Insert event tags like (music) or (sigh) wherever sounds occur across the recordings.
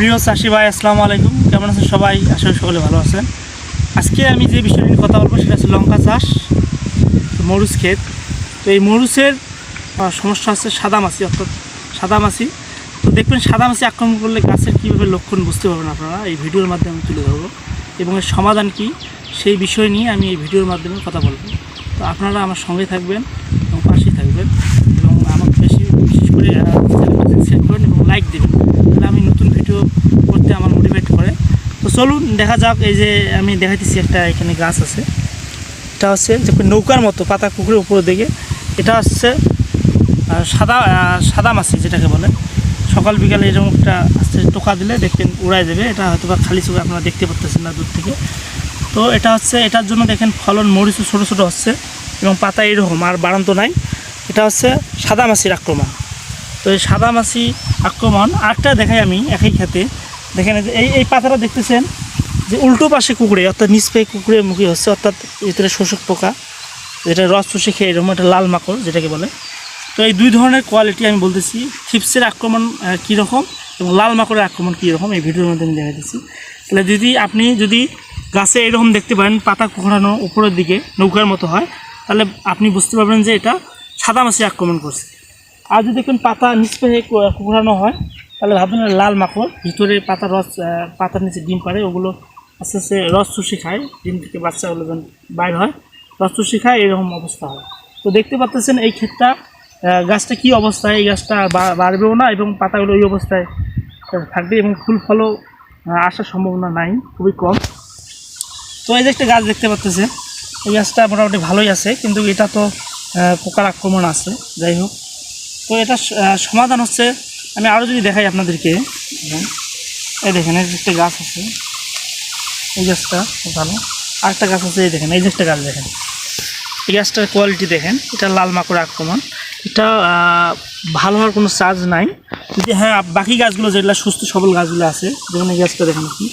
প্রিয় চাষি ভাই, আসসালামু আলাইকুম। কেমন আছেন সবাই? আসলে সকলে ভালো আছেন। আজকে আমি যে বিষয় নিয়ে কথা বলব সেটা হচ্ছে লঙ্কা চাষ মরুচ ক্ষেত। তো এই মরুচের সমস্যা হচ্ছে সাদা মাছি অর্থাৎ সাদা মাছি তো দেখবেন সাদামাছি আক্রমণ করলে গাছের কীভাবে লক্ষণ বুঝতে পারবেন আপনারা? এই ভিডিওর মাধ্যমে আমি তুলে ধরবো। এবং এর সমাধান কি? সেই বিষয় নিয়ে আমি এই ভিডিওর মাধ্যমে কথা বলব। তো আপনারা আমার সঙ্গে থাকবেন এবং পাশেই থাকবেন। এবং আমাকে বেশি, বিশেষ করে সেট করেন এবং লাইক দেবেন। ভিডিও করতে আমার মোটিভেট করে। তো চলুন, দেখা যাক এই যে আমি দেখাইতেছি একটা এখানে গাছ আছে। এটা হচ্ছে যে নৌকার মতো, পাতা পুকুরের উপরের দিকে। এটা হচ্ছে সাদা সাদা মাছি যেটাকে বলে। সকাল বিকালে এরকম একটা আস্তে টোকা দিলে দেখবেন উড়াই দেবে। এটা হয়তো বা খালি চোখে আপনারা দেখতে পাচ্ছেন না দূর থেকে। তো এটা হচ্ছে, এটার জন্য দেখেন ফলন মরিচও ছোটো ছোটো হচ্ছে এবং পাতা এরকম, আর বাড়ান্ত নাই। এটা হচ্ছে সাদা মাছির আক্রমণ। তো এই সাদা মাছি আক্রমণ। আরেকটা দেখাই আমি, একই খেতে। দেখেন যে, এই এই পাতাটা দেখতেছেন? যে উল্টো পাশে কুকুরে, অর্থাৎ নিচ পেয়ে কুকুরের মুখী হচ্ছে, অর্থাৎ ভিতরে শোষক পোকা। যেটা রস চুষে খেয়ে এরকম একটা লাল মাকড়, যেটাকে বলে। তো এই দুই ধরনের কোয়ালিটি আমি বলতেছি। থিপসের আক্রমণ কীরকম এবং লাল মাকড়ের আক্রমণ কীরকম, এই ভিডিওর মধ্যে আমি দেখা দিচ্ছি তাহলে যদি আপনি যদি গাছে এরকম দেখতে পারেন, পাতা কুকড়ানো উপরের দিকে, নৌকার মতো হয়, তাহলে আপনি বুঝতে পারবেন যে এটা সাদা মাছি আক্রমণ করছে। আর যদি দেখবেন পাতা নিচ পেয়ে হয়, তাহলে ভাববেন লাল মাকড় ভিতরে পাতা রস পাতার নিচে ডিম পারে ওগুলো আস্তে আস্তে রস চুষে খায়, ডিম থেকে বাচ্চাগুলো যখন বাইর হয়, রস চুষে খায়, এরকম অবস্থা হয়। তো দেখতে পাচ্ছেন এই ক্ষেতটা গাছটা কি অবস্থায় এই গাছটা বাড়বেও না এবং পাতাগুলো ওই অবস্থায় থাকবে এবং ফুল ফলও আসার সম্ভাবনা নাই, খুবই কম। তো এই যে একটা গাছ দেখতে পাচ্ছেন এই গাছটা মোটামুটি ভালোই আছে, কিন্তু এটা তো পোকার আক্রমণ আছে। যাই হোক। তো এটা সমাধান হচ্ছে। আমি আরও যদি দেখাই আপনাদেরকে। এই দেখেন, এই একটা গাছ আছে। এই গাছটা ভালো। আরেকটা গাছ আছে, এই দেখেন, এই যে একটা গাছ দেখেন। এই গাছটার কোয়ালিটি দেখেন, এটা লাল মাকড় আক্রমণ। এটা ভালো হওয়ার কোনো চার্জ নাই। যদি হ্যাঁ বাকি গাছগুলো যেগুলো সুস্থ সবল গাছগুলো আছে, যেমন এই গাছটা দেখেন আপনি।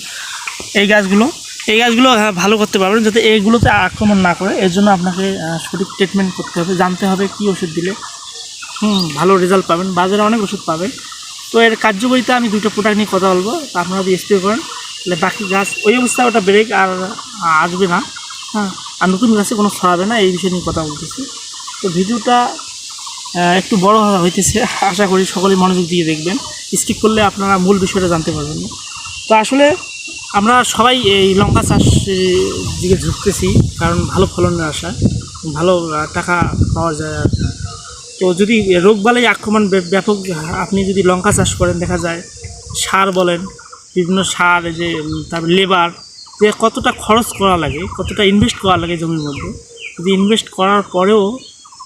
এই গাছগুলো এই গাছগুলো হ্যাঁ ভালো করতে পারবেন যাতে এইগুলোতে আক্রমণ না করে। এর জন্য আপনাকে সঠিক ট্রিটমেন্ট করতে হবে, জানতে হবে কী ওষুধ দিলে। হুম, ভালো রেজাল্ট পাবেন। বাজারে অনেক ওষুধ পাবেন। তো এর কার্যকারিতা আমি দুটো প্রোডাক্ট নিয়ে কথা বলব। তা আপনারা যদি স্প্রে করেন, তাহলে বাকি গাছ, ওই অবস্থায় ওটা ব্রেক আর আসবে না। হ্যাঁ আর নতুন গাছে কোনো ছড়াবে না, এই বিষয় নিয়ে কথা বলতেছি। তো ভিডিওটা একটু বড় হইতেছে। (laughs) আশা করি সকলেই মনোযোগ দিয়ে দেখবেন। স্কিপ করলে আপনারা মূল বিষয়টা জানতে পারবেন। তো আসলে আমরা সবাই এই লঙ্কা চাষের দিকে ঝুঁকতেছি। কারণ ভালো ফলনের আশা। ভালো টাকা পাওয়া যায় তো যদি রোগবালাই আক্রমণ ব্য- ব্যাপক, আপনি যদি লঙ্কা চাষ করেন, দেখা যায় সার বলেন, বিভিন্ন সার যে তারপর লেবার, যে কতটা খরচ করা লাগে, কতটা ইনভেস্ট করা লাগে জমির মধ্যে, যদি ইনভেস্ট করার পরেও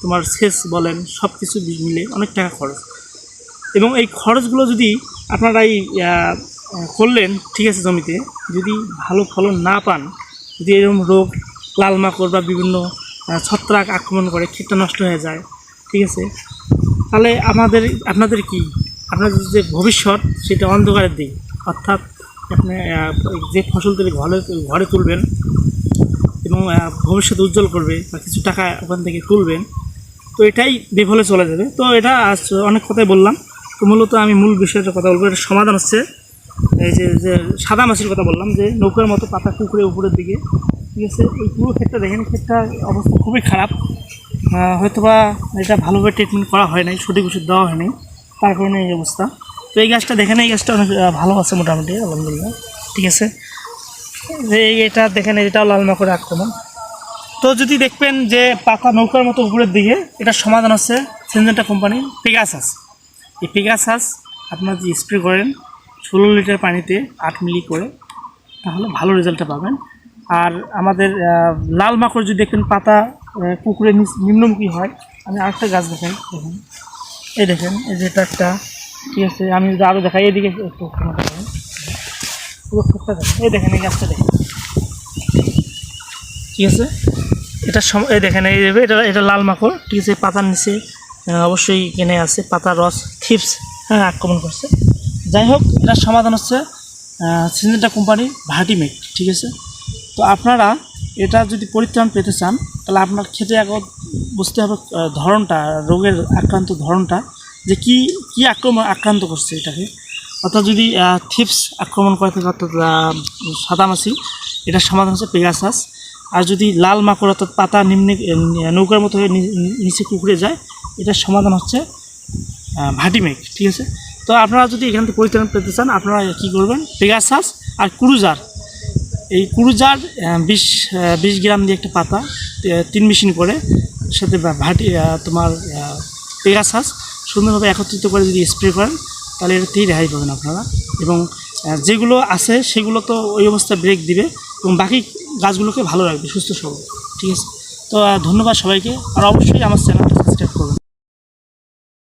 তোমার সেচ বলেন সব কিছু মিলে অনেক টাকা খরচ। এবং এই খরচগুলো যদি আপনারা এই করলেন ঠিক আছে জমিতে, যদি ভালো ফলন না পান, যদি এরকম রোগ লাল মাকড় বা বিভিন্ন ছত্রাক আক্রমণ করে ক্ষেতটা নষ্ট হয়ে যায় ঠিক আছে? তাহলে আমাদের, আপনাদের কি? আপনাদের যে ভবিষ্যৎ, সেটা অন্ধকারের দিক। অর্থাৎ আপনি যে ফসল তুলে ঘরে ঘরে তুলবেন এবং ভবিষ্যৎ উজ্জ্বল করবে বা কিছু টাকা ওখান থেকে তুলবেন, তো এটাই বিফলে চলে যাবে। তো এটা অনেক কথাই বললাম। তো মূলত আমি মূল বিষয়টা কথা বলব। এটা সমাধান হচ্ছে এই যে যে সাদা মাছের কথা বললাম, যে নৌকার মতো পাতা কুকুরে উপরের দিকে। ঠিক আছে? এই পুরো ক্ষেতটা, দেখেন ক্ষেতটা অবস্থা খুবই খারাপ। হয়তোবা এটা ভালোভাবে ট্রিটমেন্ট করা হয় নাই, সঠিক ওষুধ দেওয়া হয়নি, তার কারণে এই অবস্থা। তো এই গাছটা দেখেন, এই গাছটা অনেক ভালো আছে মোটামুটি, আলহামদুলিল্লাহ, ঠিক আছে। যে এটা দেখেন, এটাও লাল মাকড়ের আক্রমণ। তো যদি দেখবেন যে পাতা নৌকার মতো উপরের দিকে এটার সমাধান হচ্ছে সেনজেন্টা কোম্পানি পেগাসাস এই পেগাসাস আপনার যদি স্প্রে করেন, ষোলো লিটার পানিতে আট মিলি করে, তাহলে ভালো রেজাল্টটা পাবেন। আর আমাদের লাল মাকড় যদি দেখবেন পাতা আহ, পুকুরে নিম্নমুখী হয়। আমি আরেকটা গাছ দেখাই দেখুন। এই দেখেন এই যে এটা একটা ঠিক আছে? আমি যদি আরও দেখাই এদিকে একটু দেখেন এই দেখেন এই গাছটা দেখেন। ঠিক আছে? এটা সম এই দেখেন এই এটা এটা লাল মাকড় ঠিক আছে? পাতার নিচে অবশ্যই এখানে আছে পাতার রস থিপস হ্যাঁ আক্রমণ করছে। যাই হোক এটার সমাধান হচ্ছে সিজেন্টা কোম্পানির ভার্টিমেট ঠিক আছে? তো আপনারা এটা যদি পরিত্রাণ পেতে চান তাহলে আপনার খেতে এখন বুঝতে হবে ধরনটা রোগের আক্রান্ত ধরনটা যে কি কি আক্রমণ আক্রান্ত করছে এটাকে। অর্থাৎ যদি থিপস আক্রমণ করে থাকে অর্থাৎ আহ, সাদামাছি এটার সমাধান হচ্ছে পেগাসাস। আর যদি লাল মাকড় অর্থাৎ পাতা নিম্নে নৌকার মতো হয়ে নিচে কুকুরে যায় এটার সমাধান হচ্ছে ভাটিমেঘ ঠিক আছে? তো আপনারা যদি এখান থেকে পরিত্রাণ পেতে চান আপনারা কী করবেন? পেগাসাস আর ক্রুজার এই কুরুজার বিশ বিশ গ্রাম দিয়ে একটা পাতা তিন মেশিন করে, সাথে ভাটি তোমার পেগাসাস সুন্দরভাবে একত্রিত করে যদি স্প্রে করেন, তাহলে এটাতেই রেহাই পাবেন আপনারা। এবং যেগুলো আছে, সেগুলো তো ওই অবস্থায় ব্রেক দিবে, এবং বাকি গাছগুলোকে ভালো রাখবে, সুস্থ সবল। ঠিক আছে? তো ধন্যবাদ সবাইকে। আর অবশ্যই আমার চ্যানেলটা